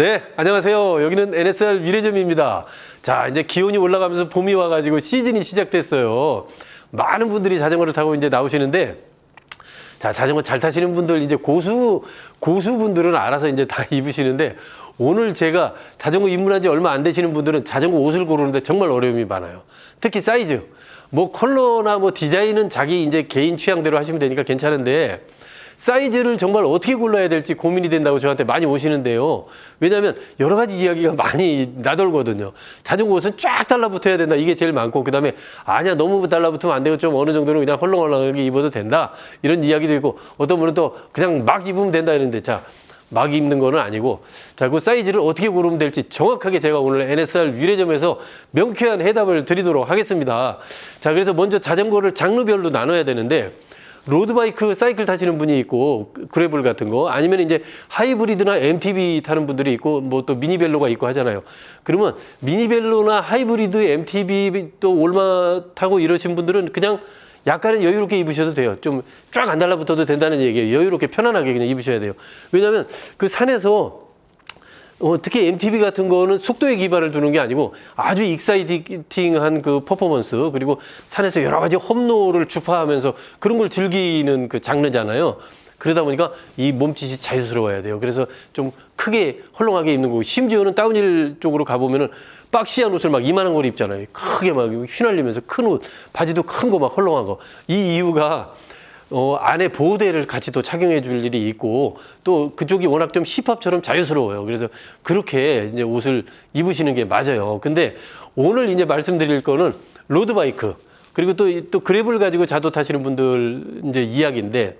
네, 안녕하세요. 여기는 NSR 미래점입니다. 자, 이제 기온이 올라가면서 봄이 와가지고 시즌이 시작됐어요. 많은 분들이 자전거를 타고 이제 나오시는데, 자, 자전거 잘 타시는 분들, 이제 고수, 고수분들은 알아서 이제 다 입으시는데, 오늘 제가 자전거 입문한 지 얼마 안 되시는 분들은 자전거 옷을 고르는데 정말 어려움이 많아요. 특히 사이즈. 뭐 컬러나 뭐 디자인은 자기 이제 개인 취향대로 하시면 되니까 괜찮은데, 사이즈를 정말 어떻게 골라야 될지 고민이 된다고 저한테 많이 오시는데요. 왜냐하면 여러 가지 이야기가 많이 나돌거든요. 자전거 옷은 쫙 달라붙어야 된다. 이게 제일 많고 그다음에 아니야 너무 달라붙으면 안 되고 좀 어느 정도는 그냥 헐렁헐렁하게 입어도 된다. 이런 이야기도 있고 어떤 분은 또 그냥 막 입으면 된다 이러는데 자. 막 입는 거는 아니고 자, 그 사이즈를 어떻게 고르면 될지 정확하게 제가 오늘 NSR 위례점에서 명쾌한 해답을 드리도록 하겠습니다. 자, 그래서 먼저 자전거를 장르별로 나눠야 되는데 로드바이크 사이클 타시는 분이 있고 그래블 같은 거 아니면 이제 하이브리드나 MTB 타는 분들이 있고 뭐 또 미니벨로가 있고 하잖아요. 그러면 미니벨로나 하이브리드 MTB 또 올마 타고 이러신 분들은 그냥 약간은 여유롭게 입으셔도 돼요. 좀 쫙 안 달라붙어도 된다는 얘기예요. 여유롭게 편안하게 그냥 입으셔야 돼요. 왜냐하면 그 산에서 어, 특히 MTB 같은 거는 속도에 기반을 두는 게 아니고 아주 익사이팅한 그 퍼포먼스 그리고 산에서 여러 가지 험로를 주파하면서 그런 걸 즐기는 그 장르잖아요. 그러다 보니까 이 몸짓이 자유스러워야 돼요. 그래서 좀 크게 헐렁하게 입는 거고 심지어는 다운힐 쪽으로 가보면은 박시한 옷을 막 이만한 걸 입잖아요. 크게 막 휘날리면서 큰 옷, 바지도 큰 거 막 헐렁한 거. 이 이유가 어, 안에 보호대를 같이 또 착용해 줄 일이 있고 또 그쪽이 워낙 좀 힙합처럼 자유스러워요. 그래서 그렇게 이제 옷을 입으시는 게 맞아요. 근데 오늘 이제 말씀드릴 거는 로드바이크 그리고 또, 이- 또 그랩을 가지고 자도 타시는 분들 이제 이야기인데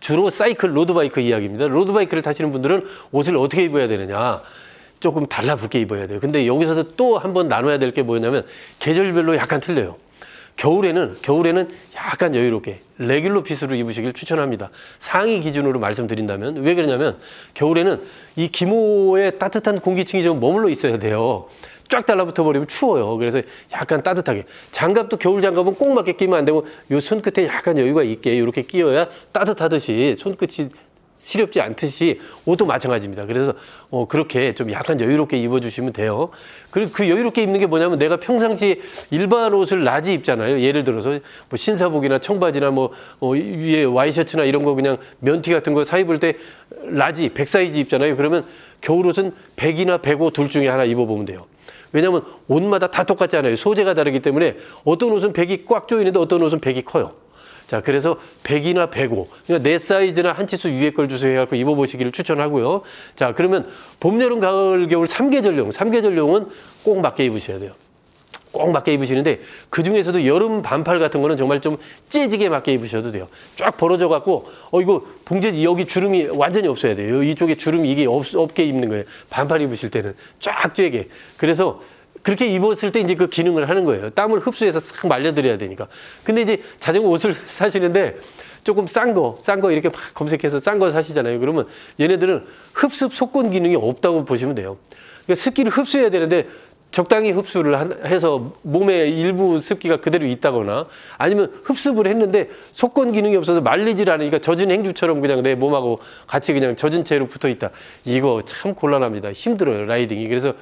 주로 사이클 로드바이크 이야기입니다. 로드바이크를 타시는 분들은 옷을 어떻게 입어야 되느냐. 조금 달라붙게 입어야 돼요. 근데 여기서도 또 한 번 나눠야 될 게 뭐냐면 계절별로 약간 틀려요. 겨울에는 겨울에는 약간 여유롭게 레귤러 핏으로 입으시길 추천합니다. 상의 기준으로 말씀드린다면 왜 그러냐면 겨울에는 이 기모에 따뜻한 공기층이 좀 머물러 있어야 돼요. 쫙 달라붙어 버리면 추워요. 그래서 약간 따뜻하게 장갑도 겨울 장갑은 꼭 맞게 끼면 안 되고 요 손끝에 약간 여유가 있게 이렇게 끼어야 따뜻하듯이 손끝이 시렵지 않듯이 옷도 마찬가지입니다. 그래서 어, 그렇게 좀 약간 여유롭게 입어주시면 돼요. 그리고 그 여유롭게 입는 게 뭐냐면 내가 평상시 일반 옷을 낮이 입잖아요. 예를 들어서 뭐 신사복이나 청바지나 뭐 어, 위에 와이셔츠나 이런 거 그냥 면티 같은 거 사 입을 때 라지, 백 사이즈 입잖아요. 그러면 겨울옷은 100이나 105둘 중에 하나 입어보면 돼요. 왜냐하면 옷마다 다 똑같지 않아요. 소재가 다르기 때문에 어떤 옷은 100이 꽉 조이는데 어떤 옷은 100이 커요. 자, 그래서 100이나 105. 그러니까 내 사이즈나 한 치수 위에 걸 주세요 해갖고 입어보시기를 추천하고요. 자, 그러면 봄, 여름, 가을, 겨울 3계절용. 3계절용은 꼭 맞게 입으셔야 돼요. 꼭 맞게 입으시는데 그 중에서도 여름 반팔 같은 거는 정말 좀 째지게 맞게 입으셔도 돼요. 쫙 벌어져 갖고 어 이거 봉제 여기 주름이 완전히 없어야 돼요. 이쪽에 주름이 이게 없, 없게 입는 거예요. 반팔 입으실 때는 쫙 쬐게. 그래서 그렇게 입었을 때 이제 그 기능을 하는 거예요. 땀을 흡수해서 싹 말려드려야 되니까. 근데 이제 자전거 옷을 사시는데 조금 싼 거, 싼 거 이렇게 막 검색해서 싼 거 사시잖아요. 그러면 얘네들은 흡습 속건 기능이 없다고 보시면 돼요. 그러니까 습기를 흡수해야 되는데 적당히 흡수를 한- 해서 몸에 일부 습기가 그대로 있다거나 아니면 흡습을 했는데 속건 기능이 없어서 말리질 않으니까 젖은 행주처럼 그냥 내 몸하고 같이 그냥 젖은 채로 붙어 있다. 이거 참 곤란합니다. 힘들어요, 라이딩이. 그래서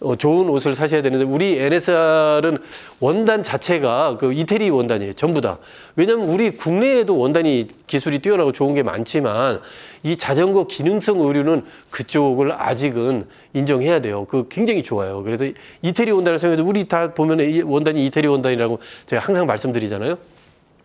어, 좋은 옷을 사셔야 되는데 우리 NSR은 원단 자체가 그 이태리 원단이에요. 전부 다. 왜냐면 우리 국내에도 원단이 기술이 뛰어나고 좋은 게 많지만 이 자전거 기능성 의류는 그쪽을 아직은 인정해야 돼요. 그 굉장히 좋아요. 그래서 이태리 원단을 사용해서 우리 다 보면 이 원단이 이태리 원단이라고 제가 항상 말씀드리잖아요.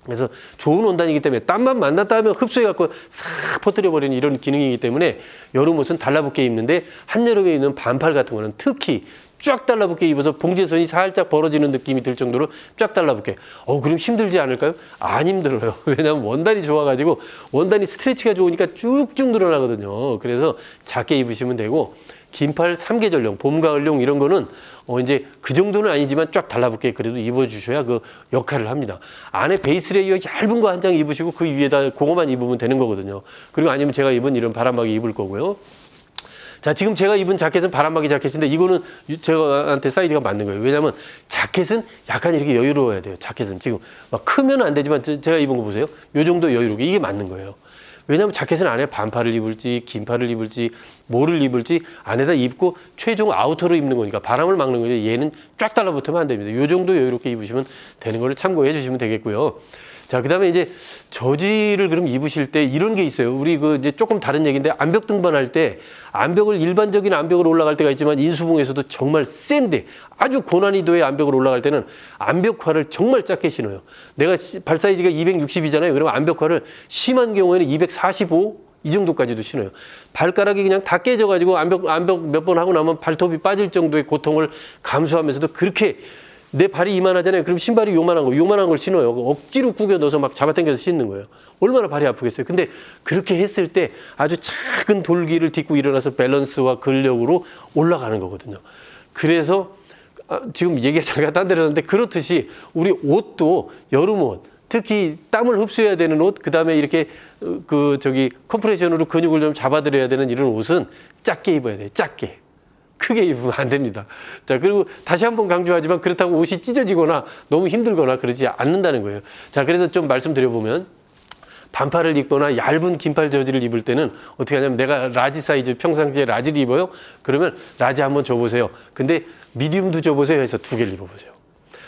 그래서 좋은 원단이기 때문에 땀만 만났다 하면 흡수해갖고 싹 퍼뜨려버리는 이런 기능이기 때문에 여름 옷은 달라붙게 입는데 한여름에 입는 반팔 같은 거는 특히 쫙 달라붙게 입어서 봉제선이 살짝 벌어지는 느낌이 들 정도로 쫙 달라붙게. 어, 그럼 힘들지 않을까요? 안 힘들어요. 왜냐하면 원단이 좋아가지고 원단이 스트레치가 좋으니까 쭉쭉 늘어나거든요. 그래서 작게 입으시면 되고 긴팔 삼계절용 봄, 가을용 이런 거는 어 이제 그 정도는 아니지만 쫙 달라붙게 그래도 입어주셔야 그 역할을 합니다. 안에 베이스 레이어 얇은 거 한 장 입으시고 그 위에다 그거만 입으면 되는 거거든요. 그리고 아니면 제가 입은 이런 바람막이 입을 거고요. 자, 지금 제가 입은 자켓은 바람막이 자켓인데 이거는 제가한테 사이즈가 맞는 거예요. 왜냐면 자켓은 약간 이렇게 여유로워야 돼요. 자켓은 지금 막 크면 안 되지만 제- 제가 입은 거 보세요. 요 정도 여유롭게 이게 맞는 거예요. 왜냐하면 자켓은 안에 반팔을 입을지 긴팔을 입을지 뭐를 입을지 안에다 입고 최종 아우터로 입는 거니까 바람을 막는 거죠. 얘는 쫙 달라붙으면 안 됩니다. 요 정도 여유롭게 입으시면 되는 거를 참고해 주시면 되겠고요. 자, 그 다음에 이제 저지를 그럼 입으실 때 이런 게 있어요. 우리 그 이제 조금 다른 얘기인데 암벽 등반할 때 암벽을 일반적인 암벽으로 올라갈 때가 있지만 인수봉에서도 정말 센데 아주 고난이도의 암벽으로 올라갈 때는 암벽화를 정말 작게 신어요. 내가 시- 발 사이즈가 260이잖아요. 그러면 암벽화를 심한 경우에는 245 이 정도까지도 신어요. 발가락이 그냥 다 깨져가지고 암벽, 암벽 몇 번 하고 나면 발톱이 빠질 정도의 고통을 감수하면서도 그렇게 내 발이 이만하잖아요. 그럼 신발이 요만한 거, 요만한 걸 신어요. 억지로 구겨 넣어서 막 잡아당겨서 신는 거예요. 얼마나 발이 아프겠어요. 근데 그렇게 했을 때 아주 작은 돌기를 딛고 일어나서 밸런스와 근력으로 올라가는 거거든요. 그래서 아, 지금 얘기가 잠깐 딴 데로 갔는데 그렇듯이 우리 옷도 여름 옷 특히 땀을 흡수해야 되는 옷 그 다음에 이렇게 어, 그 저기 컴프레션으로 근육을 좀 잡아드려야 되는 이런 옷은 작게 입어야 돼요 작게 크게 입으면 안 됩니다 자 그리고 다시 한번 강조하지만 그렇다고 옷이 찢어지거나 너무 힘들거나 그러지 않는다는 거예요 자 그래서 좀 말씀드려보면 반팔을 입거나 얇은 긴팔 저지를 입을 때는 어떻게 하냐면 내가 라지 사이즈 평상시에 라지를 입어요. 그러면 라지 한번 줘보세요. 근데 미디움도 줘보세요 해서 두 개를 입어보세요.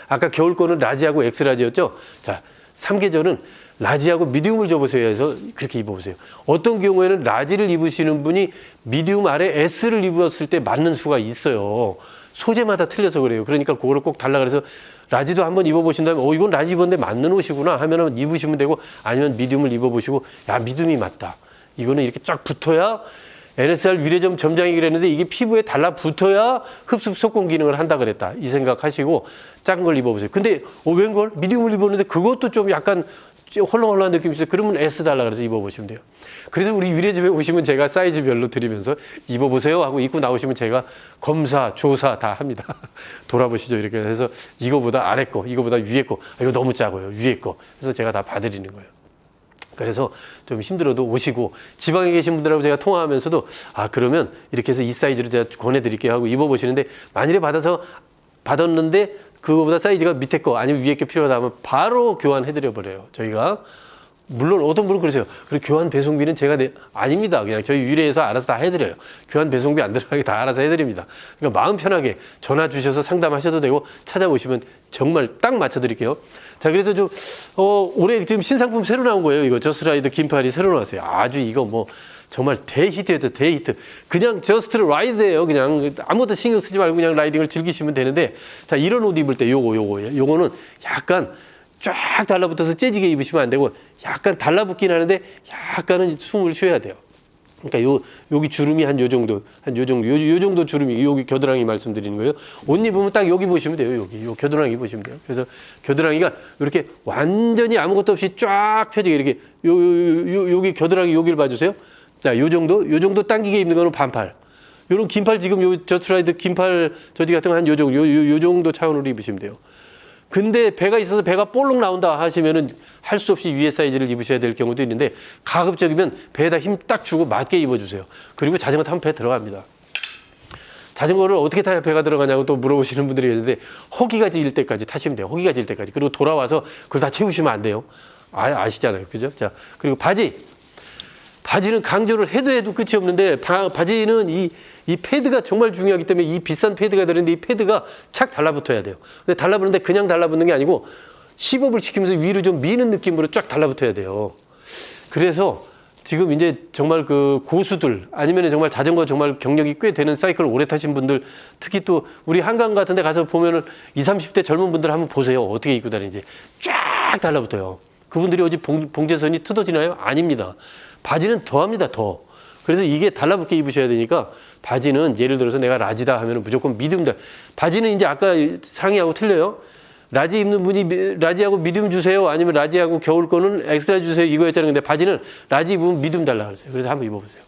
아까 겨울 거는 라지하고 엑스라지였죠. 자, 삼계절은 라지하고 미디움을 줘보세요 해서 그렇게 입어보세요. 어떤 경우에는 라지를 입으시는 분이 미디움 아래 S를 입었을 때 맞는 수가 있어요. 소재마다 틀려서 그래요. 그러니까 그거를 꼭 달라 그래서 라지도 한번 입어보신 다음에 어 이건 라지 입었는데 맞는 옷이구나 하면은 입으시면 되고 아니면 미디움을 입어보시고 야 미디움이 맞다. 이거는 이렇게 쫙 붙어야 NSR 위례점 점장이 그랬는데 이게 피부에 달라붙어야 흡습 속공 기능을 한다 그랬다. 이 생각하시고 작은 걸 입어보세요. 근데 어, 웬걸? 미디움을 입었는데 그것도 좀 약간 좀 헐렁헐렁한 느낌이 있어요. 그러면 S 달라 그래서 입어보시면 돼요. 그래서 우리 위례집에 오시면 제가 사이즈별로 드리면서 입어보세요 하고 입고 나오시면 제가 검사, 조사 다 합니다. 돌아보시죠. 이렇게 해서 이거보다 아래 거, 이거보다 위에 거, 아, 이거 너무 작아요. 위에 거. 그래서 제가 다 봐드리는 거예요. 그래서 좀 힘들어도 오시고 지방에 계신 분들하고 제가 통화하면서도 아 그러면 이렇게 해서 이 사이즈로 제가 권해드릴게요 하고 입어보시는데 만일에 받아서 받았는데 그거보다 사이즈가 밑에 거 아니면 위에 게 필요하다 하면 바로 교환해드려 버려요 저희가 물론 어떤 분은 그러세요. 그리고 교환 배송비는 제가 내 아닙니다. 그냥 저희 유래에서 알아서 다 해드려요. 교환 배송비 안 들어가게 다 알아서 해드립니다. 그러니까 마음 편하게 전화 주셔서 상담하셔도 되고 찾아오시면 정말 딱 맞춰드릴게요. 자 그래서 좀 어, 올해 지금 신상품 새로 나온 거예요. 이거 저스라이드 긴팔이 새로 나왔어요. 아주 이거 뭐 정말 대히트였죠 대히트. 그냥 저스트 라이드예요. 그냥 아무것도 신경 쓰지 말고 그냥 라이딩을 즐기시면 되는데 자 이런 옷 입을 때 요거 요거 요거는 약간 쫙 달라붙어서 재지게 입으시면 안 되고 약간 달라붙긴 하는데 약간은 숨을 쉬어야 돼요. 그러니까 요 여기 주름이 한 요 정도 한 요 정도 요, 요 정도 주름이 여기 겨드랑이 말씀드리는 거예요. 옷 입으면 딱 여기 보시면 돼요 여기. 요 겨드랑이 보시면 돼요. 그래서 겨드랑이가 이렇게 완전히 아무것도 없이 쫙 펴지게 이렇게 요, 요, 요, 여기 겨드랑이 여기를 봐주세요. 자, 요 정도, 요 정도 당기게 입는 거는 반팔. 요런 긴팔 지금 요 저트라이드 긴팔 저지 같은 거 한 요 정도, 요, 요, 요 정도 차원으로 입으시면 돼요. 근데 배가 있어서 배가 볼록 나온다 하시면은 할 수 없이 위에 사이즈를 입으셔야 될 경우도 있는데 가급적이면 배에다 힘 딱 주고 맞게 입어주세요. 그리고 자전거 타면 배 들어갑니다. 자전거를 어떻게 타야 배가 들어가냐고 또 물어보시는 분들이 있는데 허기가 질 때까지 타시면 돼요. 허기가 질 때까지. 그리고 돌아와서 그걸 다 채우시면 안 돼요. 아, 아시잖아요. 그죠? 자, 그리고 바지. 바지는 강조를 해도 해도 끝이 없는데 바, 바지는 이, 이 패드가 정말 중요하기 때문에 이 비싼 패드가 들었는데 이 패드가 착 달라붙어야 돼요. 근데 달라붙는데 그냥 달라붙는 게 아니고 십업을 시키면서 위로 좀 미는 느낌으로 쫙 달라붙어야 돼요. 그래서 지금 이제 정말 그 고수들 아니면 정말 자전거 정말 경력이 꽤 되는 사이클을 오래 타신 분들 특히 또 우리 한강 같은 데 가서 보면은 20, 30대 젊은 분들 한번 보세요. 어떻게 입고 다니는지 쫙 달라붙어요. 그분들이 어디 봉, 봉제선이 뜯어지나요? 아닙니다. 바지는 더합니다, 더. 그래서 이게 달라붙게 입으셔야 되니까 바지는 예를 들어서 내가 라지다 하면은 무조건 미디움 다. 바지는 이제 아까 상의하고 틀려요. 라지 입는 분이 미- 라지하고 미디움 주세요. 아니면 라지하고 겨울 거는 엑스트라 주세요. 이거였잖아요. 근데 바지는 라지 입으면 미디움 달라 그랬어요. 그래서 한번 입어보세요.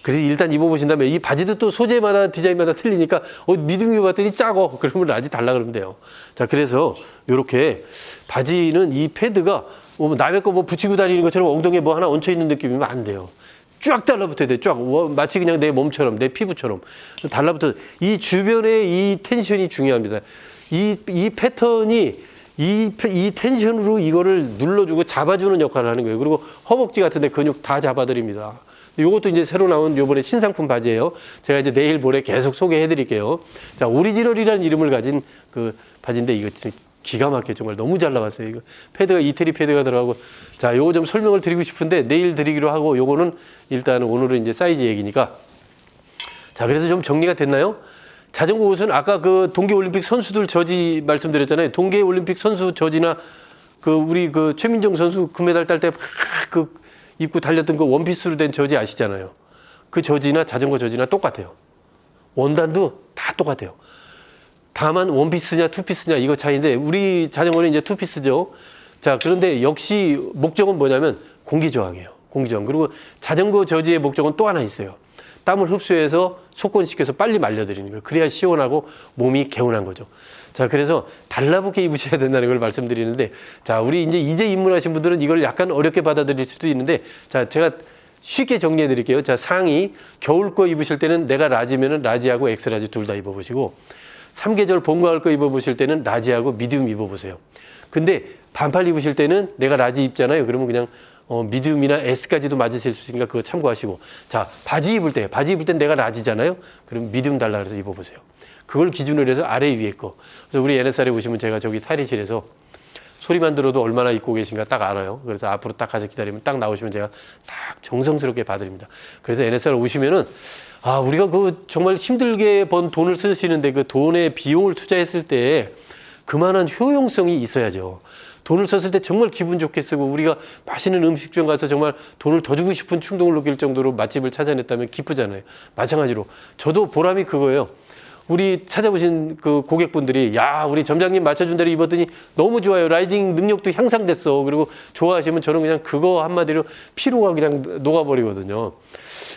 그래서 일단 입어보신 다음에 이 바지도 또 소재마다 디자인마다 틀리니까 어 미디움 입어봤더니 작어 그러면 라지 달라 그러면 돼요 자 그래서 요렇게 바지는 이 패드가 뭐 남의 거 뭐 붙이고 다니는 것처럼 엉덩이에 뭐 하나 얹혀 있는 느낌이면 안 돼요 쫙 달라붙어야 돼. 쫙. 와, 마치 그냥 내 몸처럼, 내 피부처럼. 달라붙어. 이 주변의 이 텐션이 중요합니다. 이, 이 패턴이 이, 페- 이 텐션으로 이거를 눌러주고 잡아주는 역할을 하는 거예요. 그리고 허벅지 같은데 근육 다 잡아드립니다. 요것도 이제 새로 나온 요번에 신상품 바지예요. 제가 이제 내일 모레 계속 소개해 드릴게요. 자, 오리지널이라는 이름을 가진 그 바지인데 이거 기가 막혀 정말 너무 잘 나왔어요. 이거 패드가 이태리 패드가 들어가고 자, 요거 좀 설명을 드리고 싶은데 내일 드리기로 하고 요거는 일단 오늘은 이제 사이즈 얘기니까 자, 그래서 좀 정리가 됐나요? 자전거 옷은 아까 그 동계 올림픽 선수들 저지 말씀드렸잖아요. 동계 올림픽 선수 저지나 그 우리 그 최민정 선수 금메달 딸 때 그 입고 달렸던 그 원피스로 된 저지 아시잖아요. 그 저지나 자전거 저지나 똑같아요. 원단도 다 똑같아요. 다만 원피스냐 투피스냐 이거 차이인데 우리 자전거는 이제 투피스죠. 자 그런데 역시 목적은 뭐냐면 공기 저항이에요. 공기 저항. 그리고 자전거 저지의 목적은 또 하나 있어요. 땀을 흡수해서 속건시켜서 빨리 말려드리는 거예요. 그래야 시원하고 몸이 개운한 거죠. 자 그래서 달라붙게 입으셔야 된다는 걸 말씀드리는데 자 우리 이제 이제 입문하신 분들은 이걸 약간 어렵게 받아들일 수도 있는데 자 제가 쉽게 정리해 드릴게요. 자 상의 겨울 거 입으실 때는 내가 라지면은 라지하고 엑스라지 둘 다 입어보시고 삼계절 봄 가을 거 입어보실 때는 라지하고 미디움 입어보세요. 근데 반팔 입으실 때는 내가 라지 입잖아요. 그러면 그냥 어, 미디움이나 S까지도 맞으실 수 있으니까 그거 참고하시고 자 바지 입을 때 바지 입을 땐 내가 라지잖아요. 그럼 미디움 달라 그래서 입어보세요. 그걸 기준으로 해서 아래 위에 거. 그래서 우리 NSR에 오시면 제가 저기 탈의실에서 소리만 들어도 얼마나 입고 계신가 딱 알아요. 그래서 앞으로 딱 가서 기다리면 딱 나오시면 제가 딱 정성스럽게 봐드립니다. 그래서 NSR 오시면은 아 우리가 그 정말 힘들게 번 돈을 쓰시는데 그 돈에 비용을 투자했을 때 그만한 효용성이 있어야죠. 돈을 썼을 때 정말 기분 좋게 쓰고 우리가 맛있는 음식점 가서 정말 돈을 더 주고 싶은 충동을 느낄 정도로 맛집을 찾아냈다면 기쁘잖아요. 마찬가지로 저도 보람이 그거예요. 우리 찾아보신 그 고객분들이 야 우리 점장님 맞춰준 대로 입었더니 너무 좋아요. 라이딩 능력도 향상됐어. 그리고 좋아하시면 저는 그냥 그거 한마디로 피로가 그냥 녹아버리거든요.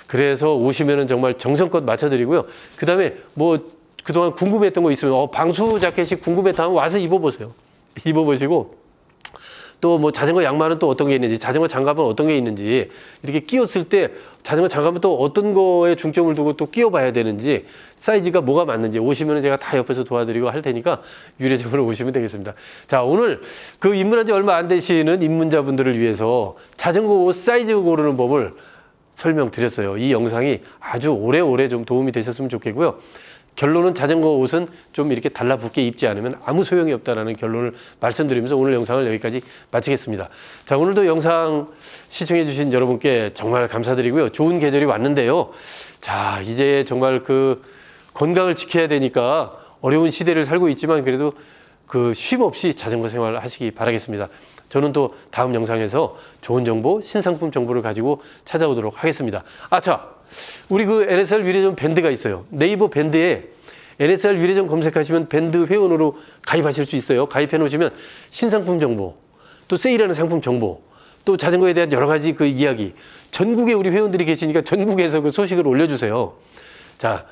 그래서 오시면은 정말 정성껏 맞춰드리고요. 그 다음에 뭐 그동안 궁금했던 거 있으면 어, 방수 자켓이 궁금했다면 와서 입어보세요. 입어보시고 또 뭐 자전거 양말은 또 어떤 게 있는지 자전거 장갑은 어떤 게 있는지 이렇게 끼웠을 때 자전거 장갑은 또 어떤 거에 중점을 두고 또 끼워봐야 되는지 사이즈가 뭐가 맞는지 오시면 제가 다 옆에서 도와드리고 할 테니까 유례적으로 오시면 되겠습니다. 자 오늘 그 입문한 지 얼마 안 되시는 입문자분들을 위해서 자전거 옷 사이즈 고르는 법을 설명드렸어요. 이 영상이 아주 오래오래 좀 도움이 되셨으면 좋겠고요. 결론은 자전거 옷은 좀 이렇게 달라붙게 입지 않으면 아무 소용이 없다라는 결론을 말씀드리면서 오늘 영상을 여기까지 마치겠습니다. 자, 오늘도 영상 시청해주신 여러분께 정말 감사드리고요. 좋은 계절이 왔는데요. 자, 이제 정말 그 건강을 지켜야 되니까 어려운 시대를 살고 있지만 그래도 그 쉼 없이 자전거 생활 하시기 바라겠습니다. 저는 또 다음 영상에서 좋은 정보, 신상품 정보를 가지고 찾아오도록 하겠습니다. 아, 자, 우리 그 NSR 위례전 밴드가 있어요. 네이버 밴드에 NSR 위례전 검색하시면 밴드 회원으로 가입하실 수 있어요. 가입해 놓으시면 신상품 정보, 또 세일하는 상품 정보, 또 자전거에 대한 여러 가지 그 이야기, 전국에 우리 회원들이 계시니까 전국에서 그 소식을 올려주세요. 자,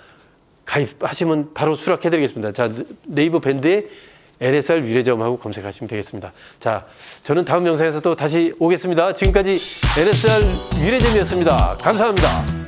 가입하시면 바로 수락해 드리겠습니다. 자, 네이버 밴드에 NSR 위례점하고 검색하시면 되겠습니다. 자, 저는 다음 영상에서 또 다시 오겠습니다. 지금까지 NSR 위례점이었습니다. 감사합니다.